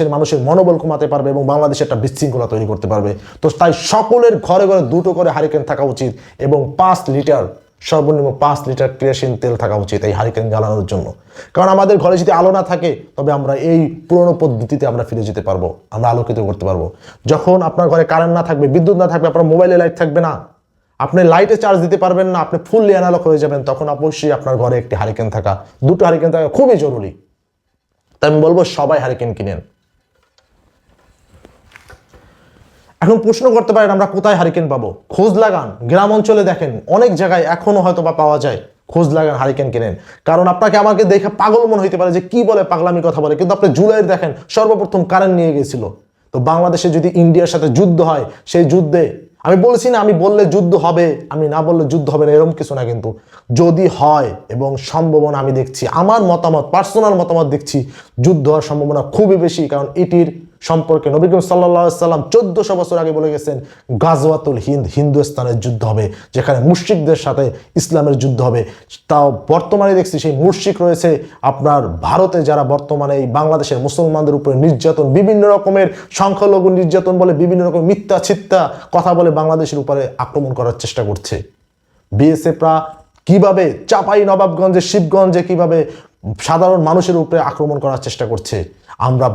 দেশের মানুষের মনোবল কমাতে পারবে এবং বাংলাদেশে একটা বিশৃঙ্খলা তৈরি করতে পারবে। তো তাই সকলের ঘরে ঘরে দুটো করে হারিকেন থাকা উচিত এবং পাঁচ লিটার, সর্বনিম্ন পাঁচ লিটার কেরোসিন তেল থাকা উচিত এই হারিকেন জ্বালানোর জন্য। কারণ আমাদের ঘরে যদি আলো না থাকে, তবে আমরা এই পুরনো পদ্ধতিতে আমরা ফিরে যেতে পারব, আমরা আলোকিত করতে পারব। যখন আপনার ঘরে কারেন্ট না থাকবে, বিদ্যুৎ না থাকবে, আপনার মোবাইলে লাইট থাকবে না, আপনি লাইটে চার্জ দিতে পারবেন না, আপনি ফুললি অ্যানালগ হয়ে যাবেন, তখন অবশ্যই আপনার ঘরে একটি হারিকেন থাকা, দুটো হারিকেন থাকা খুবই জরুরি। তাই আমি বলব সবাই হারিকেন কিনেন। এখন প্রশ্ন করতে পারেন আমরা কোথায় হারিকেন পাবো? খোঁজ লাগান, গ্রাম অঞ্চলে দেখেন, অনেক জায়গায় এখনও হয়তো বা পাওয়া যায় খোঁজ লাগান, হারিকেন কিনেন। কারণ আপনাকে আমাকে দেখে পাগল মনে হইতে পারে যে কি বলে পাগলামি কথা বলে, কিন্তু আপনি জুলাইয়ের দেখেন, সর্বপ্রথম কারেন্ট নিয়ে গেছিল। তো বাংলাদেশে যদি ইন্ডিয়ার সাথে যুদ্ধ হয়, সেই যুদ্ধে, আমি বলছি না আমি বললে যুদ্ধ হবে, আমি না বললে যুদ্ধ হবে না, এরকম কিছু না কিন্তু। যদি হয় এবং সম্ভাবনা আমি দেখছি, আমার মতামত পার্সোনাল মতামত দেখছি, যুদ্ধ হওয়ার সম্ভাবনা খুবই বেশি, কারণ এটির সম্পর্কে নবী করিম সাল্লাহ সাল্লাম চোদ্দশো বছর আগে বলে গেছেন, গাজওয়াতুল হিন্দ, হিন্দুস্তানের যুদ্ধ হবে, যেখানে মুশরিকদের সাথে ইসলামের যুদ্ধ হবে। তাও বর্তমানে দেখছি সেই মুশরিক রয়েছে, আপনার ভারতে যারা বর্তমানে এই বাংলাদেশের মুসলমানদের উপরে নির্যাতন, বিভিন্ন রকমের সংখ্যালঘু নির্যাতন বলে, বিভিন্ন রকম মিথ্যা ছিত্তা কথা বলে বাংলাদেশের উপরে আক্রমণ করার চেষ্টা করছে। বিএসএফরা কীভাবে চাপাই নবাবগঞ্জে, শিবগঞ্জে কীভাবে সাধারণ মানুষের উপরে আক্রমণ করার চেষ্টা করছে, আমরা